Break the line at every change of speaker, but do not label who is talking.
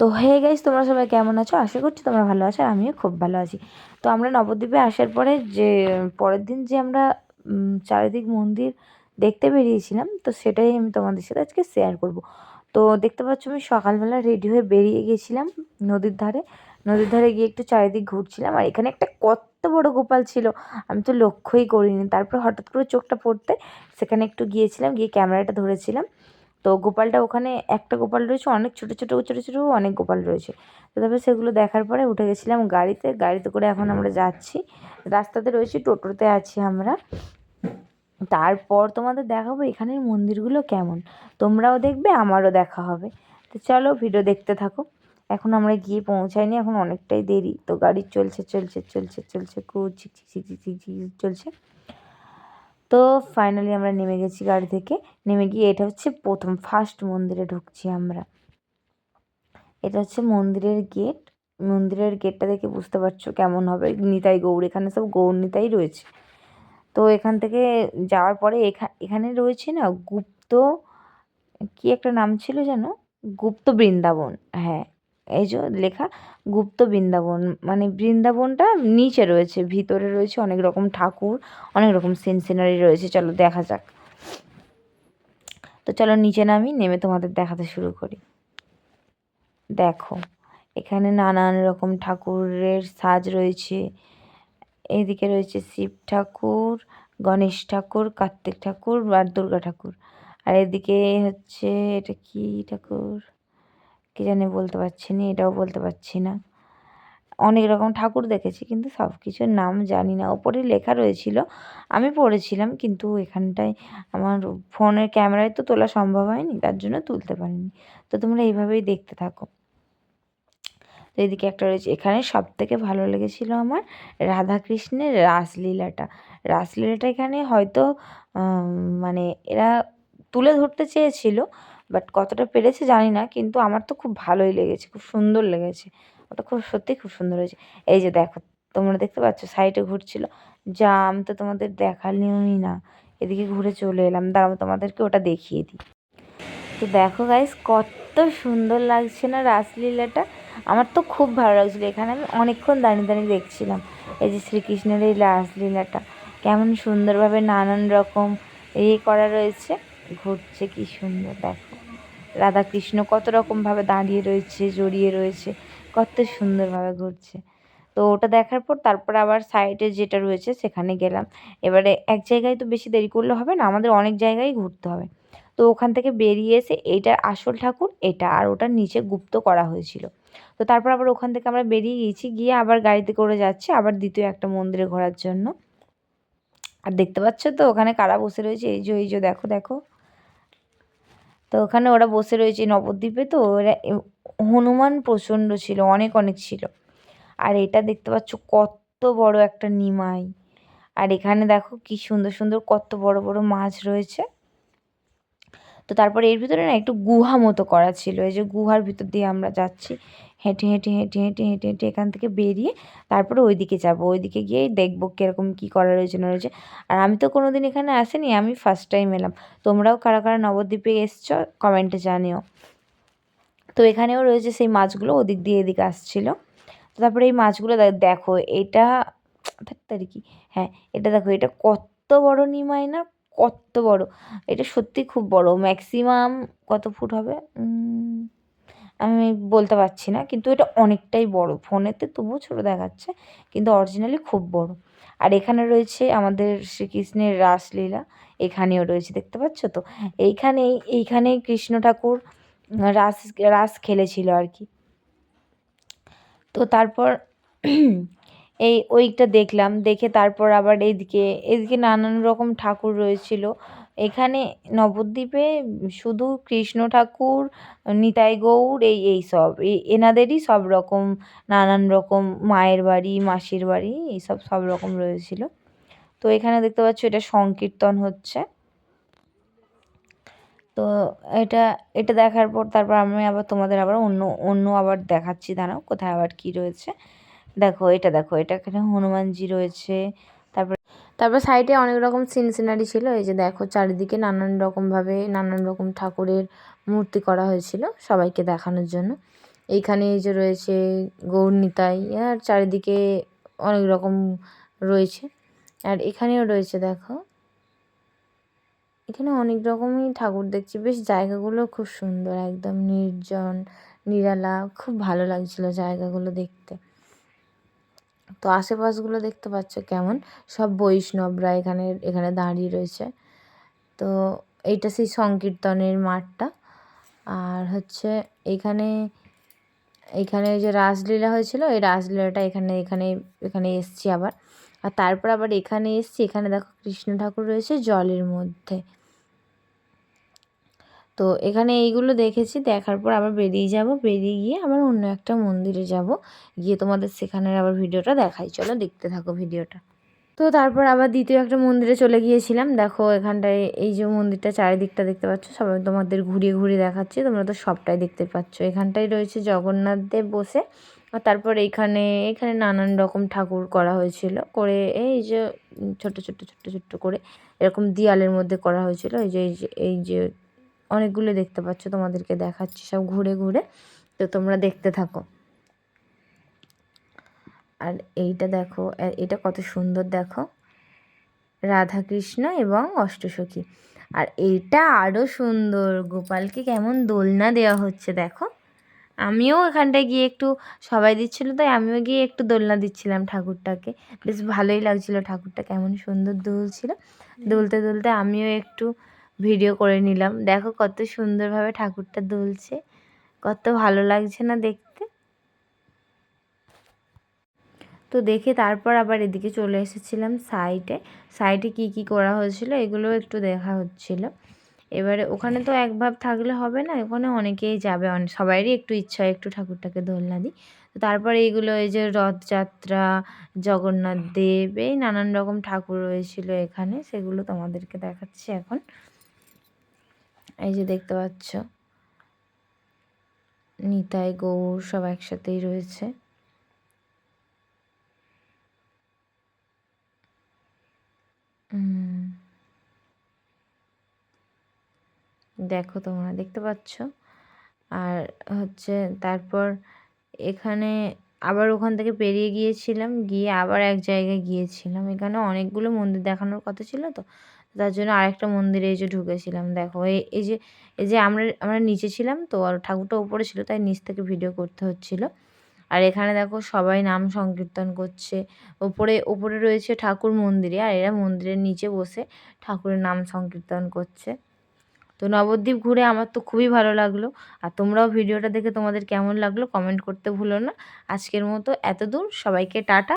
তো হয়ে গাইস, তোমরা সবাই কেমন আছো? আশা করছি তোমরা ভালো আছো আর আমিও খুব ভালো আছি। তো আমরা নবদ্বীপে আসার পরে যে, পরের দিন যে আমরা চারিদিক মন্দির দেখতে বেরিয়েছিলাম, তো সেটাই আমি তোমাদের সাথে আজকে শেয়ার করব। তো দেখতে পাচ্ছ আমি সকালবেলা রেডি হয়ে বেরিয়ে গেছিলাম নদীর ধারে। নদীর ধারে গিয়ে একটু চারিদিক ঘুরছিলাম আর এখানে একটা কত বড় গোপাল ছিল, আমি তো লক্ষ্যই করিনি। তারপর হঠাৎ করে চোখটা পড়তে সেখানে একটু গিয়েছিলাম, গিয়ে ক্যামেরাটা ধরেছিলাম। তো গোপালটা ওখানে একটা গোপাল রয়েছে, অনেক ছোটো ছোটো ছোটো ছোটো অনেক গোপাল রয়েছে। তো তারপরে সেগুলো দেখার পরে উঠে গেছিলাম গাড়িতে গাড়িতে করে এখন আমরা যাচ্ছি। রাস্তাতে রয়েছি, টোটোতে আছি আমরা। তারপর তোমাদের দেখাবো এখানের মন্দিরগুলো কেমন। তোমরাও দেখবে, আমারও দেখা হবে। তো চলো ভিডিও দেখতে থাকো। এখন আমরা গিয়ে পৌঁছাইনি, এখন অনেকটাই দেরি। তো গাড়ি চলছে চলছে চলছে চলছে খুব ঝিকঝিক ঝিকঝিক ঝিকঝিক চলছে। তো ফাইনালি আমরা নেমে গেছি গাড়ি থেকে। নেমে গিয়ে এটা হচ্ছে প্রথম ফার্স্ট মন্দিরে ঢুকছি আমরা। এটা হচ্ছে মন্দিরের গেট মন্দিরের গেটটা দেখে বুঝতে পারছ কেমন হবে। নিতাই গৌর, এখানে সব গৌর নিতাই রয়েছে। তো এখান থেকে যাওয়ার পরে এখানে রয়েছে না গুপ্ত, কি একটা নাম ছিল যেন? গুপ্ত বৃন্দাবন হ্যাঁ। এই যে লেখা গুপ্ত বৃন্দাবন মানে বৃন্দাবনটা নিচে রয়েছে, ভিতরে রয়েছে অনেক রকম ঠাকুর, অনেক রকম সিন সিনারি রয়েছে, চলো দেখা যাক। তো চলো নিচে নামি, নেমে তোমাদের দেখাতে শুরু করি। দেখো, এখানে নানান রকম ঠাকুরের সাজ রয়েছে। এইদিকে রয়েছে শিব ঠাকুর, গণেশ ঠাকুর, কার্তিক ঠাকুর, আর দুর্গা ঠাকুর। আর এদিকে হচ্ছে, এটা কি ঠাকুর? কি জানি বলতে পারছি না, এটাও বলতে পারছি না। অনেক রকম ঠাকুর দেখেছি, কিন্তু সব কিছুর নাম জানি না। ওপরে লেখা রয়েছিল, আমি পড়েছিলাম, কিন্তু এখানটায় আমার ফোনের ক্যামেরায় তো তোলা সম্ভব হয়নি, তার জন্য তুলতে পারিনি। তো তোমরা এইভাবেই দেখতে থাকো। তো এদিকে একটা রয়েছে, এখানে সব থেকে ভালো লেগেছিল আমার রাধাকৃষ্ণের রাসলীলাটা। রাসলীলাটা এখানে হয়তো মানে এরা তুলে ধরতে চেয়েছিল বাট কতটা পেরেছে জানি না, কিন্তু আমার তো খুব ভালোই লেগেছে, খুব সুন্দর লেগেছে। ওটা খুব সত্যিই খুব সুন্দর হয়েছে। এই যে দেখো, তোমরা দেখতে পাচ্ছ সাইডে ঘুরছিল আমি তো তোমাদের দেখালিওই না। এদিকে ঘুরে চলে এলাম দাঁড়াবো তোমাদেরকে ওটা দেখিয়ে দিই। তো দেখো গাইস কত সুন্দর লাগছে না রাসলীলাটা? আমার তো খুব ভালো লাগছিল, এখানে আমি অনেকক্ষণ দাঁড়িয়ে দাঁড়িয়ে দেখছিলাম। এই যে শ্রীকৃষ্ণের এই রাসলীলাটা, কেমন সুন্দরভাবে নানান রকম ইয়ে করা রয়েছে। ঘুরছে কি সুন্দর, দেখো। রাধাকৃষ্ণ কত রকমভাবে দাঁড়িয়ে রয়েছে, জড়িয়ে রয়েছে, কত সুন্দরভাবে ঘুরছে। তো ওটা দেখার পর তারপর আবার সাইডে যেটা রয়েছে সেখানে গেলাম। এবারে এক জায়গায় তো বেশি দেরি করলে হবে না, আমাদের অনেক জায়গায় ঘুরতে হবে। তো ওখান থেকে বেরিয়ে এসে এইটার আসল ঠাকুর, এটা আর ওটার নিচে গুপ্ত করা হয়েছিল। তো তারপর আবার ওখান থেকে আমরা বেরিয়ে গিয়েছি, গিয়ে আবার গাড়িতে করে যাচ্ছি, আবার দ্বিতীয় একটা মন্দিরে ঘোরার জন্য। আর দেখতে পাচ্ছ তো ওখানে কারা বসে রয়েছে, এই যে এই যে, দেখো দেখো। তো ওখানে ওরা বসে রয়েছে নবদ্বীপে তো, ওরা হনুমান প্রচণ্ড ছিল, অনেক অনেক ছিল। আর এটা দেখতে পাচ্ছ কত বড় একটা নিমাই। আর এখানে দেখো কি সুন্দর সুন্দর কত বড় বড় মাছ রয়েছে। তো তারপরে এর ভিতরে না একটু গুহা মতো করা ছিল। এই যে গুহার ভিতর দিয়ে আমরা যাচ্ছি, হেঁটে হেঁটে হেঁটে হেঁটে হেঁটে হেঁটে এখান থেকে বেরিয়ে তারপরে ওইদিকে যাব। ওইদিকে গিয়েই দেখব কীরকম কী করা রয়েছে, না রয়েছে। আর আমি তো কোনো দিন এখানে আসিনি, আমি ফার্স্ট টাইম এলাম। তোমরাও কারা কারা নবদ্বীপে এসছো কমেন্টে জানিও। তো এখানেও রয়েছে সেই মাছগুলো, ওদিক দিয়ে এদিকে আসছিল। তো তারপরে এই মাছগুলো দেখো, এটা কি? হ্যাঁ এটা দেখো, এটা কত বড় নিমাই না? কত বড়? এটা সত্যি খুব বড়। ম্যাক্সিমাম কত ফুট হবে? আমি বলতে পারছি না, কিন্তু এটা অনেকটাই বড়। ফোনেতে তবুও ছোটো দেখাচ্ছে, কিন্তু অরিজিনালি খুব বড়। আর এখানে রয়েছে আমাদের শ্রীকৃষ্ণের রাসলীলা। এখানেও রয়েছে, দেখতে পাচ্ছ তো? এইখানেই এইখানেই কৃষ্ণ ঠাকুর রাস রাস খেলেছিল আর কি। তো তারপর এই ওইটা দেখলাম, দেখে তারপর আবার এইদিকে এদিকে নানান রকম ঠাকুর রয়েছিল। এখানে নবদ্বীপে শুধু কৃষ্ণ ঠাকুর, নিতাই গৌর এই এই সব এনাদেরই সব রকম নানান রকম মায়ের বাড়ি, মাসির বাড়ি এইসব সব রকম রয়েছিল। তো এখানে দেখতে পাচ্ছ এটা সংকীর্তন হচ্ছে। তো এটা এটা দেখার পর তারপর আমি আবার তোমাদের আবার অন্য অন্য আবার দেখাচ্ছি। দাঁড়াও, কোথায় আবার কি রয়েছে? দেখো, এটা দেখো, এটা এখানে হনুমানজি রয়েছে। তারপর তারপর সাইডে অনেক রকম সিন সিনারি ছিল, এই যে দেখো, চারিদিকে নানান রকমভাবে নানান রকম ঠাকুরের মূর্তি করা হয়েছিল সবাইকে দেখানোর জন্য। এইখানে এই যে রয়েছে গৌরনিতাই, আর চারিদিকে অনেক রকম রয়েছে। আর এখানেও রয়েছে দেখো, এখানে অনেক রকমই ঠাকুর দেখছি, বেশ জায়গাগুলো খুব সুন্দর, একদম নির্জন, নিরালা, খুব ভালো লাগছিল জায়গাগুলো দেখতে। তো আশেপাশগুলো দেখতে পাচ্ছ কেমন? সব বৈষ্ণবরা এখানে এখানে দাঁড়িয়ে রয়েছে। তো এইটা সেই সংকীর্তনের মাঠটা। আর হচ্ছে এখানে এখানে যে রাসলীলা হয়েছিল, এই রাসলীলাটা এখানে এখানে এখানে এসছি আবার। আর তারপর আবার এখানে এসছি, এখানে দেখো কৃষ্ণ ঠাকুর রয়েছে জলের মধ্যে। তো এখানে এইগুলো দেখেছি, দেখার পর আবার বেরিয়ে যাব। বেরিয়ে গিয়ে আবার অন্য একটা মন্দিরে যাব। গিয়ে তোমাদের সেখানের আবার ভিডিওটা দেখাই। চলো দেখতে থাকো ভিডিওটা। তো তারপর আবার দ্বিতীয় একটা মন্দিরে চলে গিয়েছিলাম। দেখো এখানটায় এই যে মন্দিরটা চারিদিকটা দেখতে পাচ্ছ। সবাই তোমাদের ঘুরিয়ে ঘুরিয়ে দেখাচ্ছি। তোমরা তো সবটাই দেখতে পাচ্ছ। এখানটায় রয়েছে জগন্নাথ দেব বসে। আর তারপর এইখানে, এখানে নানান রকম ঠাকুর করা হয়েছিল। করে এই যে ছোট ছোট ছোট্ট ছোট্ট করে এরকম দেয়ালের মধ্যে করা হয়েছিল। এই যে এই যে এই যে অনেকগুলো দেখতে পাচ্ছ, তোমাদেরকে দেখাচ্ছি সব ঘুরে ঘুরে। তো তোমরা দেখতে থাকো। আর এইটা দেখো এটা কত সুন্দর দেখো। রাধাকৃষ্ণ এবং অষ্টসখী। আর এইটা আরও সুন্দর, গোপালকে কেমন দোলনা দেওয়া হচ্ছে দেখো। আমিও এখানটায় গিয়ে একটু সবাই দিচ্ছিল, তাই আমিও গিয়ে একটু দোলনা দিচ্ছিলাম ঠাকুরটাকে। বেশ ভালোই লাগছিল ঠাকুরটা, কেমন সুন্দর দুলছিল দুলতে দুলতে আমিও একটু ভিডিও করে নিলাম। দেখো কত সুন্দরভাবে ঠাকুরটা দুলছে। কত ভালো লাগছে না দেখতে। তো দেখে তারপর আবার এদিকে চলে এসেছিলাম সাইটে সাইডে কি কি করা হয়েছিল এগুলো একটু দেখা হচ্ছিল। এবারে ওখানে তো এক ভাব থাকলে হবে না, ওখানে অনেকেই যাবে। অনেক সবারই একটু ইচ্ছা একটু ঠাকুরটাকে দোলনা দিই। তো তারপরে এইগুলো এই যে রথযাত্রা, জগন্নাথ দেব, এই নানান রকম ঠাকুর রয়েছিল এখানে, সেগুলো তোমাদেরকে দেখাচ্ছি এখন। এই যে দেখতে পাচ্ছ। নিতাই গৌর সব একসাথেই রয়েছে। দেখো তোমরা, দেখতে পাচ্ছ? আর হচ্ছে তারপর এখানে আবার ওখান থেকে পেরিয়ে গিয়েছিলাম, গিয়ে আবার এক জায়গায় গিয়েছিলাম। এখানে অনেকগুলো মন্দির দেখানোর কথা ছিল তো তার জন্য আরেকটা মন্দিরে এই যে ঢুকেছিলাম, দেখো, এই এই যে এই যে আমরা আমরা নিচে ছিলাম তো, আর ঠাকুরটা উপরে ছিল, তাই নিচ থেকে ভিডিও করতে হচ্ছিল। আর এখানে দেখো সবাই নাম সংকীর্তন করছে, ওপরে ওপরে রয়েছে ঠাকুর মন্দিরে, আর এরা মন্দিরের নিচে বসে ঠাকুরের নাম সংকীর্তন করছে। তো নবদ্বীপ ঘুরে আমার তো খুবই ভালো লাগল, আর তোমরাও ভিডিওটা দেখে তোমাদের কেমন লাগল কমেন্ট করতে ভুলো না। আজকের মতো এত দূর সবাইকে টাটা।